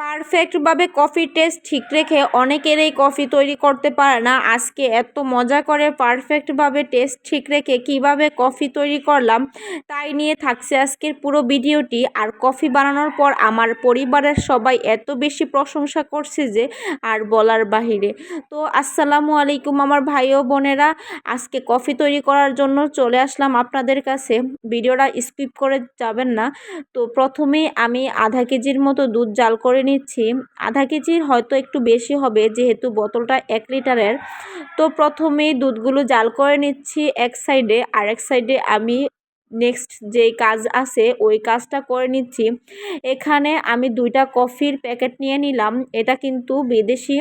পারফেক্টভাবে coffee test ঠিক রেখে অনেকেরই কফি তৈরি করতে পারে না। আজকে এত মজা করে পারফেক্টভাবে টেস্ট ঠিক রেখে কীভাবে কফি তৈরি করলাম তাই নিয়ে থাকছে আজকের পুরো ভিডিওটি। আর কফি বানানোর পর আমার পরিবারের সবাই এত বেশি প্রশংসা করছে যে আর বলার বাহিরে। তো আসসালামু আলাইকুম আমার ভাই ও বোনেরা। আজকে কফি তৈরি করার জন্য চলে আসলাম আপনাদের কাছে। ভিডিওটা স্কিপ করে যাবেন না। তো প্রথমেই আমি আধা কেজির মতো দুধ জাল করে নিচ্ছি। আধা কেজির হয়তো একটু বেশি হবে যেহেতু বোতলটা এক লিটারের। তো প্রথমেই দুধগুলো জাল করে নিচ্ছি এক সাইডে। আর এক সাইডে আমি নেক্সট যে কাজ আছে, ওই কাজটা করে নিচ্ছি। এখানে আমি দুইটা কফির প্যাকেট নিয়ে নিলাম। এটা কিন্তু বিদেশি।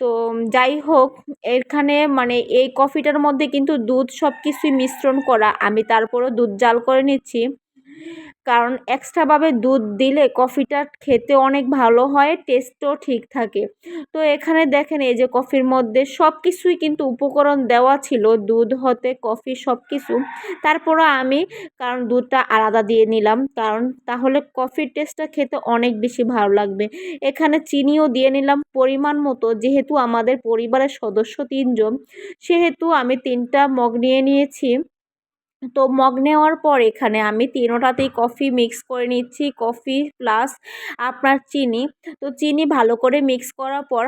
তো যাই হোক, এখানে মানে এই কফিটার মধ্যে কিন্তু দুধ সব কিছুই মিশ্রণ করা। আমি তারপরও দুধ জাল করে নিচ্ছি। কারণ এক্সট্রাভাবে দুধ দিলে কফিটা খেতে অনেক ভালো হয় টেস্টও ঠিক থাকে। তো এখানে দেখেন, এই যে কফির মধ্যে সব কিছুই কিন্তু উপকরণ দেওয়া ছিল, দুধ, হতে কফি সব কিছু তারপরও আমি, কারণ দুধটা আলাদা দিয়ে নিলাম, কারণ তাহলে কফির টেস্টটা খেতে অনেক বেশি ভালো লাগবে। এখানে চিনিও দিয়ে নিলাম, পরিমাণ মতো, যেহেতু আমাদের পরিবারের সদস্য তিনজন, সেহেতু আমি তিনটা মগ নিয়ে নিয়েছি। তো মগ নেওয়ার পর এখানে আমি তিনোটাতেই কফি মিক্স করে নিচ্ছি। কফি প্লাস আপনার চিনি। তো চিনি ভালো করে মিক্স করার পর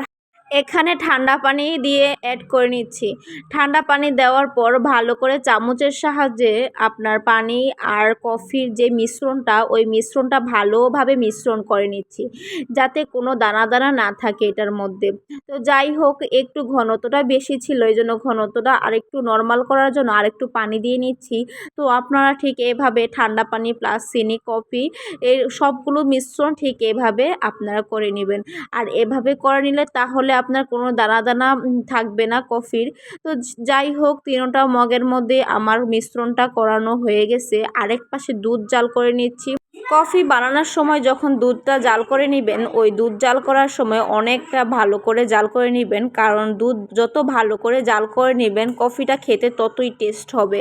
এখানে ঠান্ডা পানি দিয়ে অ্যাড করে নিচ্ছি। ঠান্ডা পানি দেওয়ার পর ভালো করে চামচের সাহায্যে আপনার পানি আর কফির যে মিশ্রণটা, ওই মিশ্রণটা ভালোভাবে মিশ্রণ করে নিচ্ছি, যাতে কোনো দানা দানা না থাকে এটার মধ্যে। তো যাই হোক, একটু ঘনত্বটা বেশি ছিল, এই জন্য ঘনত্বটা আরেকটু নর্মাল করার জন্য আরেকটু পানি দিয়ে নিচ্ছি। তো আপনারা ঠিক এভাবে ঠান্ডা পানি প্লাস চিনি, কফি, এর সবগুলো মিশ্রণ ঠিক এভাবে আপনারা করে নেবেন। আর এভাবে করে নিলে তাহলে আপনার কোনো দানা দানা থাকবে না কফির। তো যাই হোক, তিনোটা মগের মধ্যে আমার মিশ্রণটা করানো হয়ে গেছে। আরেক পাশে দুধ জাল করে নিচ্ছি। কফি বানানোর সময় যখন দুধটা জাল করে নেবেন, ওই দুধ জাল করার সময় অনেকটা ভালো করে জাল করে নেবেন। কারণ দুধ যত ভালো করে জাল করে নেবেন, কফিটা খেতে ততই টেস্ট হবে।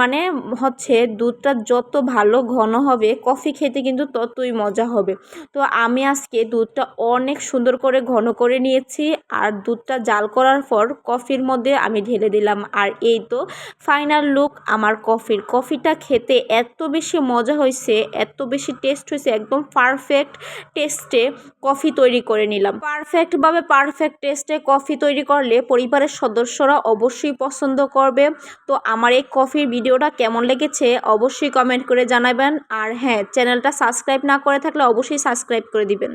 মানে হচ্ছে দুধটা যত ভালো ঘন হবে, কফি খেতে কিন্তু ততই মজা হবে। তো আমি আজকে দুধটা অনেক সুন্দর করে ঘন করে নিয়েছি আর দুধটা জাল করার পর কফির মধ্যে আমি ঢেলে দিলাম। আর এই তো ফাইনাল লুক আমার কফির। কফিটা খেতে এত বেশি মজা হয়েছে, এত বেশি টেস্ট হয়েছে, একদম পারফেক্ট টেস্টে কফি তৈরি করে নিলাম। পারফেক্টভাবে পারফেক্ট টেস্টে কফি তৈরি করলে পরিবারের সদস্যরা অবশ্যই পছন্দ করবে। তো আমার এই কফির ভিডিওটা কেমন লেগেছে অবশ্যই কমেন্ট করে জানাবেন। আর হ্যাঁ চ্যানেলটা সাবস্ক্রাইব না করে থাকলে অবশ্যই সাবস্ক্রাইব করে দিবেন।